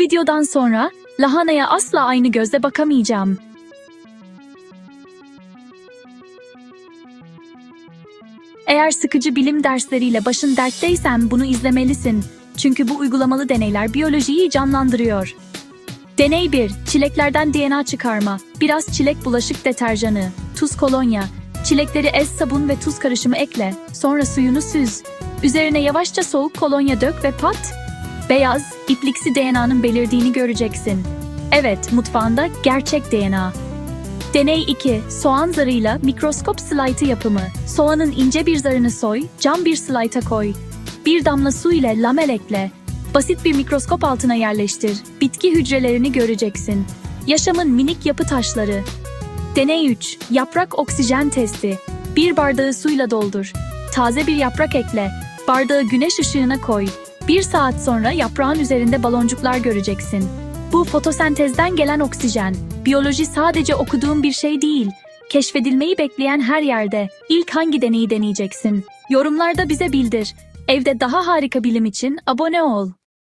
videodan sonra lahanaya asla aynı gözle bakamayacağım. Eğer sıkıcı bilim dersleriyle başın dertteysen bunu izlemelisin. Çünkü bu uygulamalı deneyler biyolojiyi canlandırıyor. Deney 1. Çileklerden DNA çıkarma. Biraz çilek bulaşık deterjanı, tuz kolonya, çilekleri ez sabun ve tuz karışımı ekle. Sonra suyunu süz. Üzerine yavaşça soğuk kolonya dök ve pat. Beyaz, ipliksi DNA'nın belirdiğini göreceksin. Evet, mutfağında gerçek DNA. Deney 2. Soğan zarıyla mikroskop slaytı yapımı. Soğanın ince bir zarını soy, cam bir slayta koy. Bir damla su ile lamel ekle. Basit bir mikroskop altına yerleştir. Bitki hücrelerini göreceksin. Yaşamın minik yapı taşları. Deney 3. Yaprak oksijen testi. Bir bardağı suyla doldur. Taze bir yaprak ekle. Bardağı güneş ışığına koy. Bir saat sonra yaprağın üzerinde baloncuklar göreceksin. Bu fotosentezden gelen oksijen. Biyoloji sadece okuduğun bir şey değil. Keşfedilmeyi bekleyen her yerde. İlk hangi deneyi deneyeceksin? Yorumlarda bize bildir. Evde daha harika bilim için abone ol.